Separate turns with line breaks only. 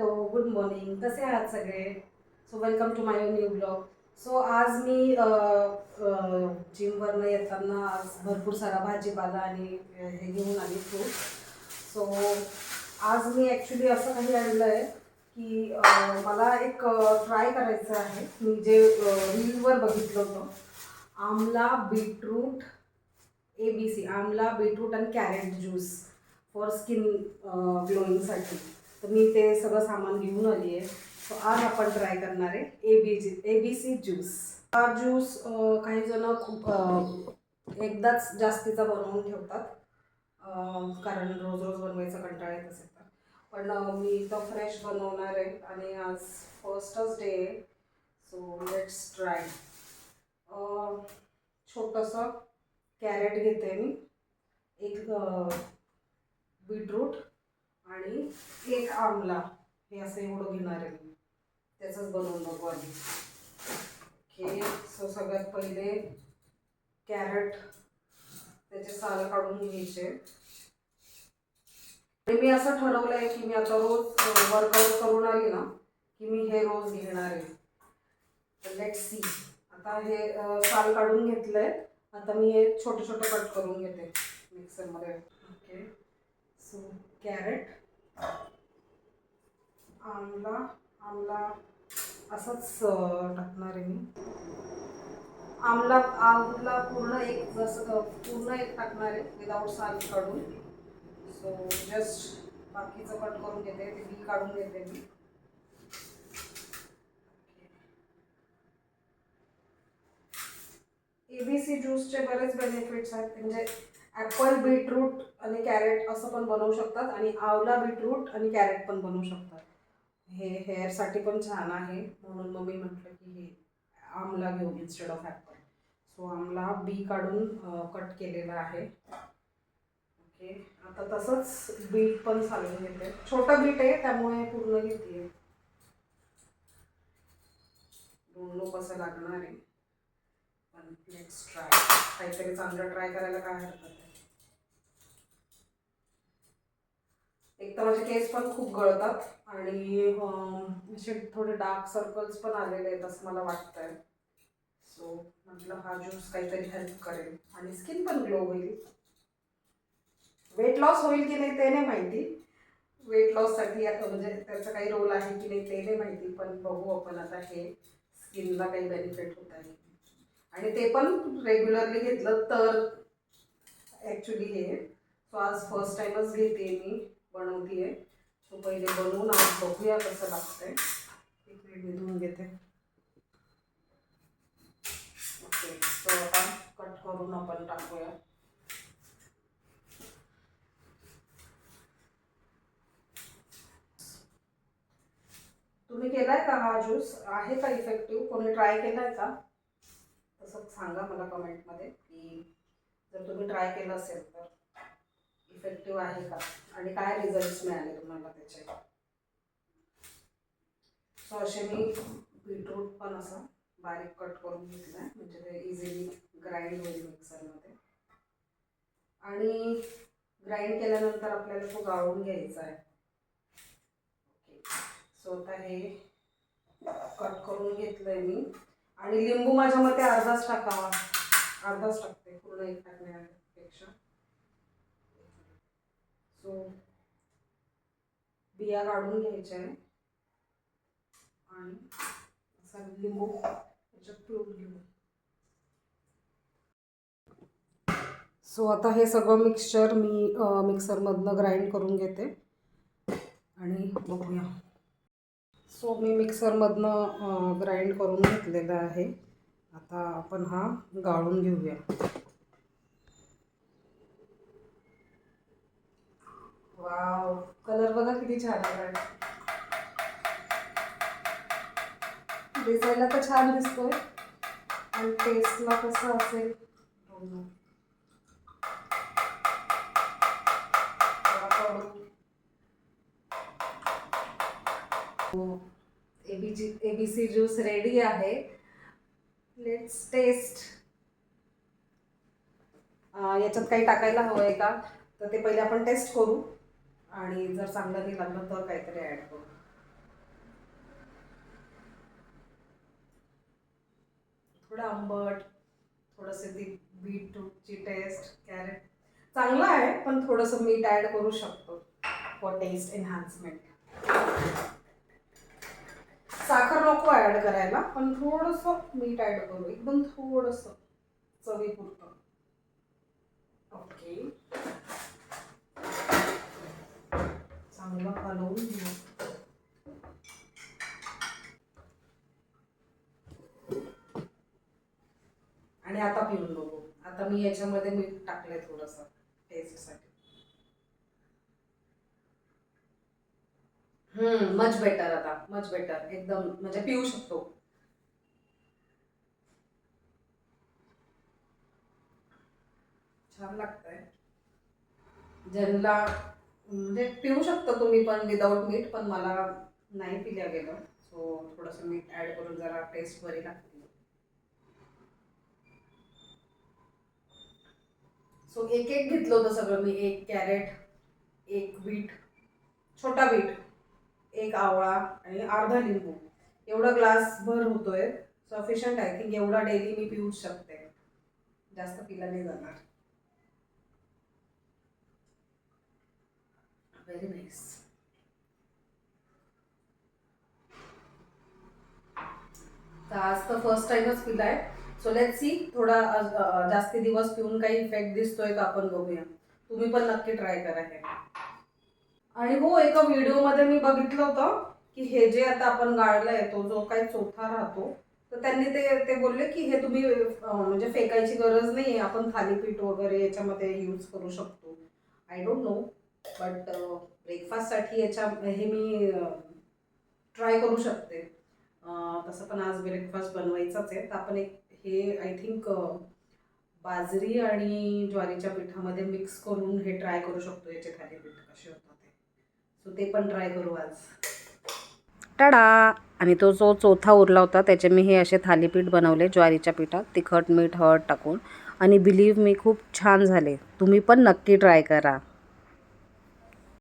Hello good morning. कसे आहात सगळे? So welcome to my new blog so आज मी जिमवरनं येताना आज भरपूर सारा भाजीपाला आणि हे घेऊन आली फ्रूट सो आज मी ॲक्च्युली असं काही आणलं आहे की मला एक ट्राय करायचं आहे. मी जे रीलवर बघितलं होतं amla beetroot A B C amla beetroot आणि कॅरेट ज्यूस फॉर स्किन ग्लोईंगसाठी तर मी ते सगळं सामान घेऊन आली आहे सो आज आपण ट्राय करणार आहे A B G A B C juice हा ज्यूस काही जण खूप एकदाच जास्तीचा बनवून ठेवतात. कारण रोज रोज बनवायचा कंटाळा येत असेल तर. पण मी तर फ्रेश बनवणार आहे आणि आज फर्स्टच डे आहे. सो लेट्स ट्राय छोटंसं कॅरेट घेते मी. एक बीटरूट आणि एक आमला हे असं एवढं घेणार आहे त्याचंच बनवून बघू आधी. ओके सो सगळ्यात पहिले कॅरेट त्याचे साल काढून घ्यायचे. आणि मी असं ठरवलं आहे की मी आता रोज वर्कआउट करून आली ना की मी हे रोज घेणार आहे. लेट सी आता हे साल काढून घेतलं आहे आता मी हे छोटे छोटे कट करून घेते मिक्सरमध्ये ओके. सो कॅरेट आमला आमला असंच टाकणार आहे मी. आमला आमला पूर्ण एक जसं पूर्ण एक टाकणार आहे विदाऊट साल काढून. सो जस्ट बाकीचं कट करून घेते ते बी काढून घेते मी. एबीसी ज्यूसचे बरेच बेनिफिट्स आहेत. म्हणजे ॲपल बीटरूट आणि कॅरेट असं पण बनवू शकतात आणि आवला बीटरूट आणि कॅरेट पण बनवू शकतात. हे हेअरसाठी पण छान आहे. म्हणून मग मी म्हटलं की हे आमला घेऊ इन्स्टेड ऑफ ॲपल. सो आमला बी काढून कट केलेला आहे. ओके आता तसंच बीट पण चालून घेते छोटं बीट आहे त्यामुळे पूर्ण घेते. दोन लोक असं लागणार आहे. लेट्स ट्राय काहीतरी चांगलं ट्राय करायला काय हरकत नाही. एक तर माझे केस पण खूप गळतात आणि असे थोडे डार्क सर्कल्स पण आलेले आहेत असं मला वाटतंय. सो म्हटलं हा ज्यूस काहीतरी हेल्प करेल. आणि स्किन पण ग्लो होईल. वेट लॉस होईल की नाही ते नाही माहिती. वेट लॉससाठी आता म्हणजे त्याचा काही रोल आहे की नाही ते नाही माहिती पण बघू आपण आता हे स्किनला काही बेनिफिट होत आहे. आणि ते पण रेग्युलरली घेतलं तर ॲक्च्युली हे सो आज फर्स्ट टाईमच घेते मी बनवते सो पहिले बनवून आज बघूया कसं लागतंय. एक मिनिट मी धुवून घेते. ओके सो आता कट करून आपण टाकूया. तुम्ही केलाय का हा ज्यूस आहे का इफेक्टिव्ह कोणी ट्राय केलाय का? असं सांगा मला कमेंटमध्ये की जर तुम्ही ट्राय केलं असेल तर इफेक्टिव्ह आहे का? आणि काय रिझल्ट मिळाले तुम्हाला त्याचे? सो असे मी बीटरूट पण असं बारीक कट करून घेतलं आहे म्हणजे ते इझिली ग्राइंड होईल मिक्सरमध्ये आणि ग्राइंड केल्यानंतर आपल्याला तो गाळून घ्यायचा आहे. ओके सो आता हे कट करून घेतलं आहे मी. आणि लिंबू माझ्या मते अर्धाच टाकावा. अर्धाच टाकते पूर्ण एक टाकण्यापेक्षा सो बिया काढून घ्यायच्या आहे आणि असा लिंबू त्याच्यात पिळून घेऊ सो आता हे सगळं मिक्सचर मी मिक्सरमधनं ग्राइंड करून घेते. आणि बघूया. सो मी मिक्सरमधनं ग्राइंड करून घेतलेलं आहे. आता आपण हा गाळून घेऊया. वाव कलर बघा किती छान आहे दिसायला तर छान दिसतोय आणि टेस्टला कसं असेल एबीजी एबीसी ज्यूस रेडी आहे. लेट्स टेस्ट याच्यात काही टाकायला हवं आहे का? तर ते पहिले आपण टेस्ट करू. आणि जर चांगलं नाही लागलं तर काहीतरी ॲड करू. थोडं आंबट थोडंसं ती बीटरूटची टेस्ट कॅरेट चांगलं आहे पण थोडंसं मीठ ॲड करू शकतो. फॉर टेस्ट एन्हान्समेंट साखर नको ॲड करायला पण थोडंसं मीठ ॲड करू. एकदम थोडंसं चवीपुरतं. ओके चांगलं हलवून घेऊ. आणि आता पिऊन बघू. आता मी याच्यामध्ये मीठ टाकलंय थोडंसं टेस्टसाठी हम्म मच बेटर आता मच बेटर एकदम म्हणजे पिऊ शकतो. छान लागतंय. ज्यांना म्हणजे पिऊ शकता तुम्ही पण विदाऊट मीठ पण मला नाही पिल्या गेलं. सो थोडंसं मीठ ॲड करून जरा टेस्ट बरी लागते. सो एक एक घेतलं होतं सगळं मी एक कॅरेट एक बीट छोटा बीट एक आवळा आणि अर्धा लिंबू. एवढा ग्लास भर होतोय. सफिशियंट आय थिंक एवढा डेली मी पिऊ शकते. जास्त पिला नाही जाणार. व्हेरी नाईस तर आज तर फर्स्ट टाइमच पिलाय. सो लेट सी थोडा जास्ती दिवस पिऊन काही इफेक्ट दिसतोय का आपण बघूया. तुम्ही पण नक्की ट्राय करा हे. आणि हो एका व्हिडिओमध्ये मी बघितलं होतं की हे जे आता आपण गाळलंय तो जो काही चोथा राहतो तर त्यांनी ते ते बोलले की हे तुम्ही म्हणजे फेकायची गरज नाही आहे आपण थालीपीठ वगैरे याच्यामध्ये यूज करू शकतो. आय डोंट नो बट ब्रेकफास्टसाठी याच्या हे मी ट्राय करू शकते. तसं पण आज ब्रेकफास्ट बनवायचाच आहे. तर आपण एक हे आय थिंक बाजरी आणि ज्वारीच्या पिठामध्ये मिक्स करून हे ट्राय करू शकतो याचे थालीपीठ कसे होतात. सो ते पण ट्राय करू आज.
टाडा आणि तो जो चौथा उरला होता त्याचे मी हे असे थालीपीठ बनवले ज्वारीच्या पिठात. तिखट मीठ हळद टाकून. आणि बिलीव मी खूप छान झाले. तुम्ही पण नक्की ट्राय करा.